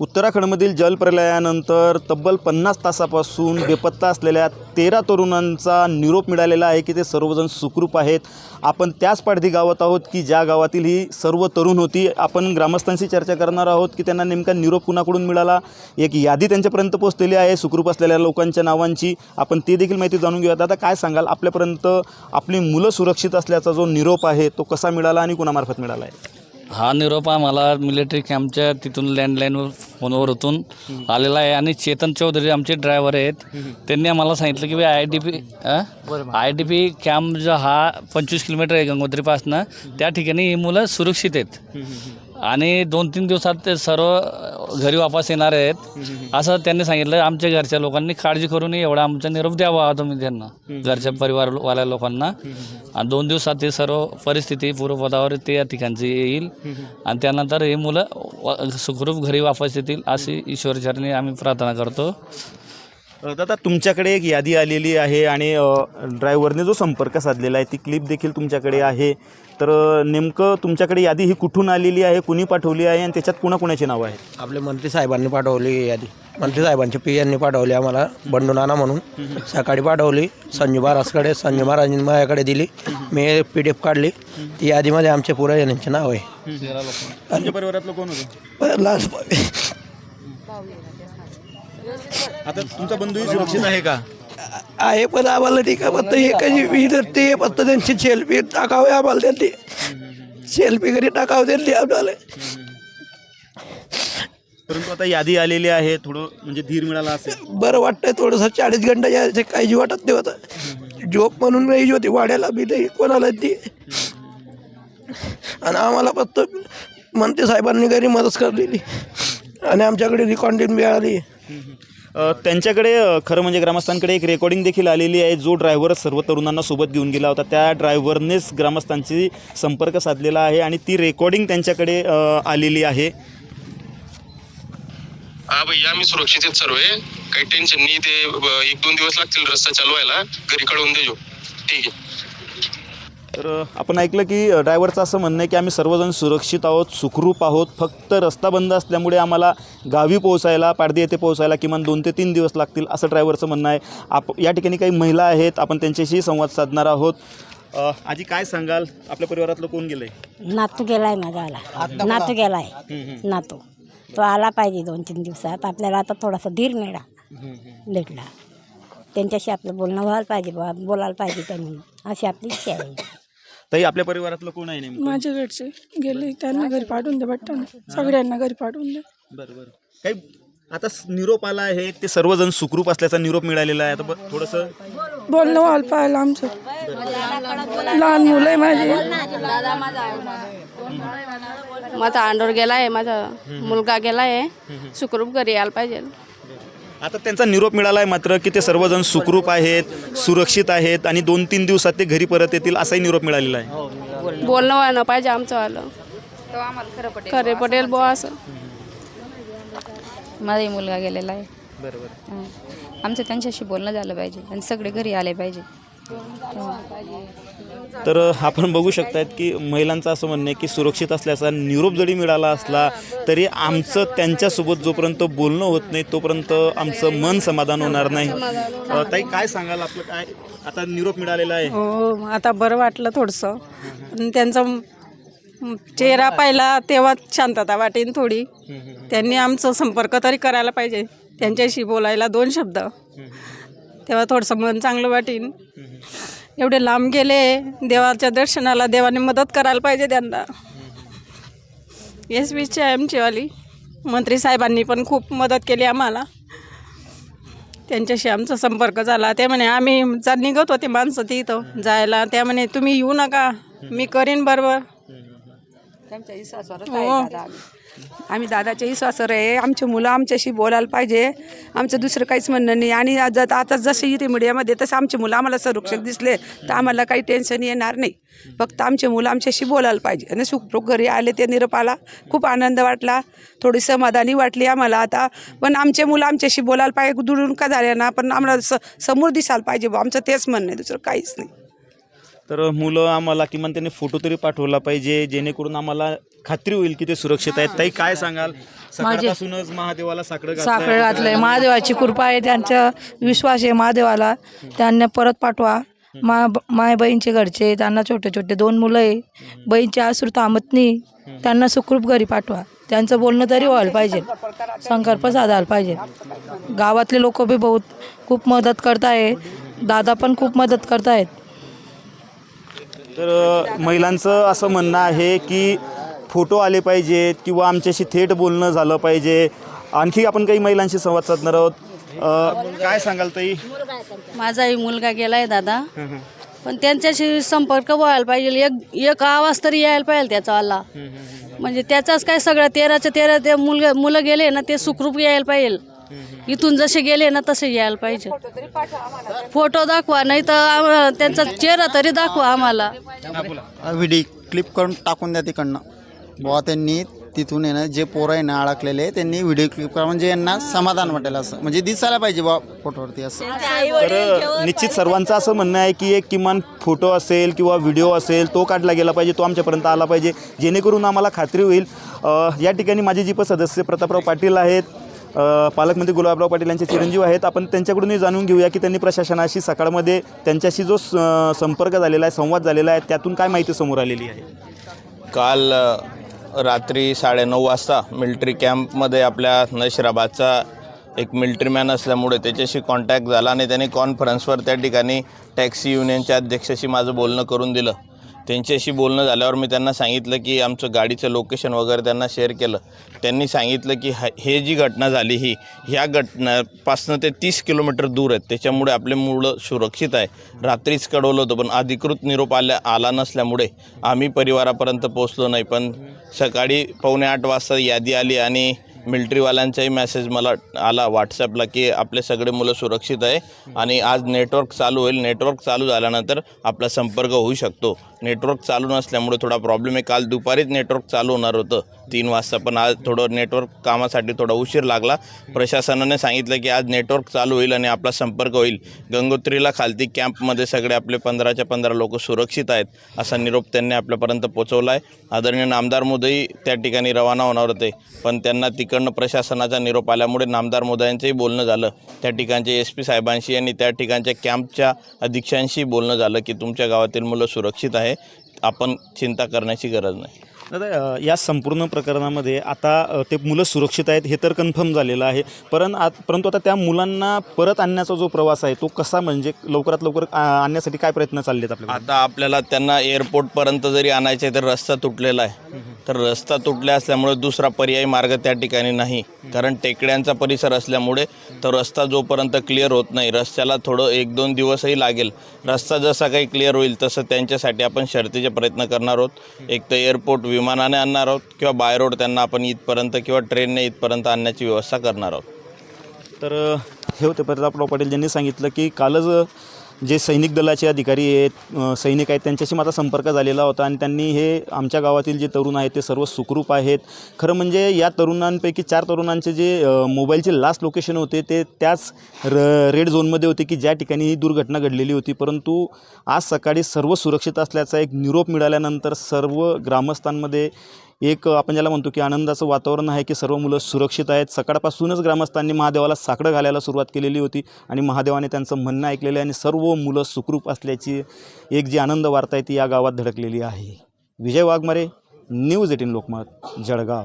उत्तराखंडमधील जलप्रलयानंतर तब्बल पन्नास तासापासून बेपत्ता असलेल्या तेरा तरुणांचा निरोप मिळालेला आहे की ते सर्वजण सुखरूप आहेत. आपण त्याच पाडधी गावात आहोत की ज्या गावातील ही सर्व तरुण होती आपण ग्रामस्थांशी चर्चा करणार आहोत की त्यांना नेमका निरोप कुणाकडून मिळाला? एक यादी त्यांच्यापर्यंत पोहोचलेली आहे सुखरूप असलेल्या लोकांच्या नावांची. आपण ती देखील माहिती जाणून घेऊयात. आता काय सांगाल? आपल्यापर्यंत आपली मुलं सुरक्षित असल्याचा जो निरोप आहे तो कसा मिळाला आणि कुणामार्फत मिळाला आहे? हा निरोप आम्हाला मिलिटरी कॅम्पच्या तिथून लँडलाईनवर फोनवर होतून आलेला आहे. आणि चेतन चौधरी आमचे ड्रायव्हर आहेत. त्यांनी आम्हाला सांगितलं की I D P I D P camp जो हा पंचवीस किलोमीटर आहे गंगोत्रीपासनं त्या ठिकाणी ही मुलं सुरक्षित आहेत. आणि दोन तीन दिवसात ते सर्व घरी वापस येणार आहेत. असं त्यांनी सांगितलं. आमच्या घरच्या लोकांनी काळजी करून एवढा आमचा निरोप द्यावा तुम्ही त्यांना घरच्या परिवारवाल्या लोकांना. आणि दोन दिवसात ते सर्व परिस्थिती पूर्वपदावर ते या ठिकाणची येईल. आणि त्यानंतर ही मुलं सुखरूप घरी वापस येतील अशी ईश्वरचरणी आम्ही प्रार्थना करतो. दादा तुमच्याकडे एक यादी आलेली आहे आणि ड्रायव्हरने जो संपर्क साधलेला आहे ती क्लिप देखील तुमच्याकडे आहे. तर नेमकं तुमच्याकडे यादी ही कुठून आलेली आहे कुणी पाठवली आहे आणि त्याच्यात कुणाकुणाची नावं आहेत? आपले मंत्री साहेबांनी पाठवली यादी. मंत्री साहेबांचे पी यांनी पाठवली आम्हाला बंडू नाना म्हणून. सकाळी पाठवली संजू महाराजकडे संजू महाराजांनी माझ्याकडे दिली. मी पी डी एफ काढली. ती यादीमध्ये आमचे पुरे यांचे नाव आहे परिवारातलं कोण होतं? आता तुमचा बंधूही सुरक्षित आहे का? आहे पण आम्हाला ठीक आहे फक्त हे कशी विहीर ते फक्त त्यांची सेल्फी टाकावे आम्हाला त्यांनी. सेल्फी घरी टाकावं त्यांनी आम्हाला. परंतु आता यादी आलेली आहे थोडं म्हणजे धीर मिळाला असेल. बरं वाटतंय थोडंसं चाळीस घंटा यायचं काहीच वाटत नाही होतं. जॉब म्हणून राहायची होती वाड्याला बी नाही कोणाला ती आणि आम्हाला फक्त मंत्री साहेबांनी घरी मदत करलेली. आणि आमच्याकडे रिकॉर्डिंग मिळाली. अ, त्यांच्याकडे अ, खरं म्हणजे ग्रामस्थांकडे एक रेकॉर्डिंग देखील आलेली आहे जो ड्रायव्हर सर्व तरुणांना सोबत घेऊन गेला होता. त्या ड्रायव्हरनेच ग्रामस्थांशी संपर्क साधलेला आहे आणि ती रेकॉर्डिंग त्यांच्याकडे अ, आलेली आहे. हा भैया मी सुरक्षित आहेत सर्व. आहे. काही टेन्शन नाही ते ब- एक दोन दिवस लागतील रस्ता चालू व्हायला घरी कळवून देजो. ठीक आहे. तर आपण ऐकलं की ड्रायव्हरचं असं म्हणणं आहे की आम्ही सर्वजण सुरक्षित आहोत सुखरूप आहोत फक्त रस्ता बंद असल्यामुळे आम्हाला गावी पोहोचायला पाडदी येथे पोहोचायला किमान दोन ते तीन दिवस लागतील असं ड्रायव्हरचं म्हणणं आहे. आप या ठिकाणी काही महिला आहेत आपण त्यांच्याशी संवाद साधणार आहोत. अ, आजी काय सांगाल? आपल्या परिवारातलं कोण गेलंय? नातू गेलाय माझा आला. नातू गेलाय. नातू. तो आला पाहिजे दोन तीन दिवसात. आपल्याला आता थोडासा धीर मिळा भेटला. त्यांच्याशी आपलं बोलणं व्हायला पाहिजे बा बोलायला पाहिजे त्यांनी. अशी आपली इच्छा आहे. ताई आपल्या परिवारातलं कोण आहे नेमकं? माझ्या घरचे गेले त्यांना घरी पाठवून दे बट्टा. सगळ्यांना घरी पाठवून दे. बरं बरं. काही आता स- निरोप आला आहे ते सर्वजण सुखरूप असल्याचा निरोप मिळालेला आहे. आता ब- थोडंसं बोलणं व्हायला पाहिलं आमचं. लहान मुलं आहे माझे. माझा अंडोर गेला आहे माझा मुलगा गेला आहे सुखरूप घरी यायला पाहिजे. आता त्यांचा निरोप मिळाला आहे मात्र की ते सर्वजण सुखरूप आहेत सुरक्षित आहेत आणि दोन तीन दिवसात ते घरी परत येतील असाही निरोप मिळालेला आहे. बोलणं व्हायला पाहिजे आमचं आलं खरे पटेल बुवा असं माझाही मुलगा गेलेला आहे. हं. आमचं त्यांच्याशी बोलणं झालं पाहिजे आणि सगळे घरी आले पाहिजे. तर आपण बघू शकतायत की महिलांचं असं म्हणणं आहे की सुरक्षित असल्याचा निरोप जरी मिळाला असला तरी आमचं त्यांच्यासोबत जोपर्यंत बोलणं होत नाही तोपर्यंत आमचं मन समाधान होणार नाही. ताई काय सांगाल? आपलं काय आता निरोप मिळालेला आहे. हो आता बरं वाटलं थोडंसं. त्यांचा चेहरा पाहिला तेव्हा शांतता वाटेन थोडी. त्यांनी आमचं संपर्क तरी करायला पाहिजे. त्यांच्याशी बोलायला दोन शब्द. तेव्हा थोडंसं मन चांगलं वाटेन. एवढे लांब गेले देवाच्या दर्शनाला देवाने मदत करायला पाहिजे त्यांना. एस बीची आहे आमचीवाली मंत्री साहेबांनी पण खूप मदत केली आम्हाला. त्यांच्याशी आमचा संपर्क झाला. ते म्हणे आम्ही जा निघत होते माणसं तिथं जायला. त्या म्हणे तुम्ही येऊ नका. मी करीन बरोबर. हो. आम्ही? दादाच्या विश्वासावर आहे. आमचे मुलं आमच्याशी बोलायला पाहिजे. आमचं दुसरं काहीच म्हणणं नाही. आणि आज आता जसं इथे मीडियामध्ये तसं आमचे मुलं आम्हाला संरक्षक दिसले तर आम्हाला काही टेन्शन येणार नाही. फक्त आमचे मुलं आमच्याशी बोलायला पाहिजे. आणि सुखरूप घरी आले ते निरोप आला खूप आनंद वाटला. थोडी समाधानी वाटली आम्हाला आता. पण आमचे मुलं आमच्याशी बोलायला पाहिजे. दुरून का झाले ना पण आम्हाला स समोर दिसायला पाहिजे आमचं तेच म्हणणं आहे. दुसरं काहीच नाही. तर मुलं आम्हाला किमान त्यांनी फोटो तरी पाठवला पाहिजे जेणेकरून आम्हाला खात्री होईल की ते सुरक्षित आहेत. ताई काय सांगाल? सकाळपासूनच महादेवाला साकडं साखर घातलंय. महादेवाची कृपा आहे त्यांचा विश्वास आहे महादेवाला. त्यांना परत पाठवा. मा माय बहीणचे घरचे त्यांना छोटे छोटे दोन मुलं आहे. बहीणचे आसरू थांबत नाही. त्यांना सुखरूप घरी पाठवा. त्यांचं बोलणं तरी व्हायला पाहिजे. संकल्प साधायला पाहिजे. गावातले लोक बी बहुत खूप मदत करताय. दादा पण खूप मदत करतायत. तर महिलांचं असं म्हणणं आहे की फोटो आले पाहिजेत किंवा आमच्याशी थेट बोलणं झालं पाहिजे. आणखी आपण काही महिलांशी संवाद साधणार आहोत. अ, काय सांगाल ताई? माझाही मुलगा गेला आहे दादा पण त्यांच्याशी संपर्क व्हायला पाहिजे. एक एक आवाज तरी यायला पाहिजे त्याचा आला म्हणजे त्याचाच काय सगळं तेराच्या तेरा ते मुलगा मुलं गेले ना ते सुखरूप यायला पाहिजे. इथून जसे गेले ना तसे यायला पाहिजे. फोटो दाखवा नाही तर त्यांचा चेहरा तरी दाखवा आम्हाला. व्हिडिओ क्लिप करून टाकून द्या तिकडनं. बुवा त्यांनी तिथून आहे ना जे पोरं आहे ना अडकलेले त्यांनी व्हिडिओ क्लिप करा. म्हणजे यांना समाधान वाटेल असं. म्हणजे दिसायला पाहिजे बा फोटोवरती असं. तर निश्चित सर्वांचं असं म्हणणं आहे की एक किमान फोटो असेल किंवा व्हिडिओ असेल तो काढला गेला पाहिजे तो आमच्यापर्यंत आला पाहिजे. जेणेकरून आम्हाला खात्री होईल. या ठिकाणी माझे जी सदस्य प्रतापराव पाटील आहेत पालकमंत्री गुलाबराव पाटील यांचे चिरंजीव आहेत. आपण त्यांच्याकडूनही जाणून घेऊया की त्यांनी प्रशासनाशी सकाळमध्ये त्यांच्याशी जो स- संपर्क झालेला आहे संवाद झालेला आहे त्यातून काय माहिती समोर आलेली आहे? काल रात्री साडेनऊ वाजता मिल्ट्री कॅम्पमध्ये आपल्या नशिराबादचा एक मिल्ट्रीमॅन असल्यामुळे त्याच्याशी कॉन्टॅक्ट झाला आणि त्याने कॉन्फरन्सवर त्या ठिकाणी टॅक्सी युनियनच्या अध्यक्षाशी माझं बोलणं करून दिलं. त्यांच्याशी बोलणं झाल्यावर मी त्यांना सांगितलं की आमचं गाडीचं लोकेशन वगैरे त्यांना शेअर केलं. त्यांनी सांगितलं की ह हे जी घटना झाली ही ह्या घटनापासनं ते तीस किलोमीटर दूर आहेत. त्याच्यामुळे आपले मुलं सुरक्षित आहे. रात्रीच कळवलं होतं पण अधिकृत निरोप आल्या आला नसल्यामुळे आम्ही परिवारापर्यंत पोचलो नाही. पण सकाळी पावणे आठ वाजता यादी आली आणि मिलिटरीवाल्यांचाही मेसेज मला आला व्हॉट्सॲपला की आपले सगळे मुलं सुरक्षित आहे आणि आज नेटवर्क चालू होईल. नेटवर्क चालू झाल्यानंतर आपला संपर्क होऊ शकतो. नेटवर्क चालू नसल्यामुळे थोडा प्रॉब्लेम आहे. काल दुपारीच नेटवर्क चालू होणार होतं. तीन वाजता. पण आज थोडं नेटवर्क कामासाठी थोडा उशीर लागला. प्रशासनाने सांगितलं की आज नेटवर्क चालू होईल आणि आपला संपर्क होईल. गंगोत्रीला खालती कॅम्पमध्ये सगळे आपले पंधराच्या पंधरा लोक सुरक्षित आहेत असा निरोप त्यांनी आपल्यापर्यंत पोचवला आहे आदरणीय नामदार मोदई त्या ठिकाणी रवाना होणार होते पण त्यांना तिकडनं प्रशासनाचा निरोप आल्यामुळे नामदार मोदयांचंही बोलणं झालं. त्या ठिकाणचे एस पी साहेबांशी आणि त्या ठिकाणच्या कॅम्पच्या अधीक्षांशी बोलणं झालं की तुमच्या गावातील मुलं सुरक्षित आहे आपण चिंता करण्याची गरज नाही. दादा या संपूर्ण प्रकरणामध्ये आता ते मुलं सुरक्षित आहेत हे तर कन्फर्म झालेलं आहे. परं आत परंतु आता त्या मुलांना परत आणण्याचा जो प्रवास आहे तो कसा म्हणजे लवकरात लवकर आणण्यासाठी काय प्रयत्न चालले आहेत आपल्याला आता आपल्याला त्यांना एअरपोर्टपर्यंत जरी आणायचं तर रस्ता तुटलेला आहे. तर रस्ता तुटल्या असल्यामुळे दुसरा पर्यायी मार्ग त्या ठिकाणी नाही. कारण टेकड्यांचा परिसर असल्यामुळे तर रस्ता जोपर्यंत क्लिअर होत नाही रस्त्याला थोडं एक दोन दिवसही लागेल. रस्ता जसा काही क्लिअर होईल तसं त्यांच्यासाठी आपण शर्तीचे प्रयत्न करणार आहोत. एक तर एअरपोर्ट विमानाने आणणार आहोत किंवा बाय रोड त्यांना आपण इथपर्यंत किंवा ट्रेनने इथपर्यंत आणण्याची व्यवस्था करणार आहोत. तर हे होते प्रतापराव पाटील ज्यांनी सांगितलं की कालच जे सैनिक दलाचे अधिकारी आहेत सैनिक आहेत त्यांच्याशी माझा संपर्क झालेला होता आणि त्यांनी हे आमच्या गावातील जे तरुण आहेत ते सर्व सुखरूप आहेत. खरं म्हणजे या तरुणांपैकी चार तरुणांचे जे मोबाईलचे लास्ट लोकेशन होते ते त्याच र रेड झोनमध्ये होते की ज्या ठिकाणी ही दुर्घटना घडलेली होती. परंतु आज सकाळी सर्व सुरक्षित असल्याचा एक निरोप मिळाल्यानंतर सर्व ग्रामस्थांमध्ये एक आपण ज्याला म्हणतो की आनंदाचं वातावरण आहे की सर्व मुलं सुरक्षित आहेत. सकाळपासूनच ग्रामस्थांनी महादेवाला साकडं घालायला सुरुवात केलेली होती आणि महादेवाने त्यांचं म्हणणं ऐकलेलं आहे आणि सर्व मुलं सुखरूप असल्याची एक जी आनंद वार्ता आहे ती या गावात धडकलेली आहे. Vijay Waghmare news eighteen Lokmat Jalgaon.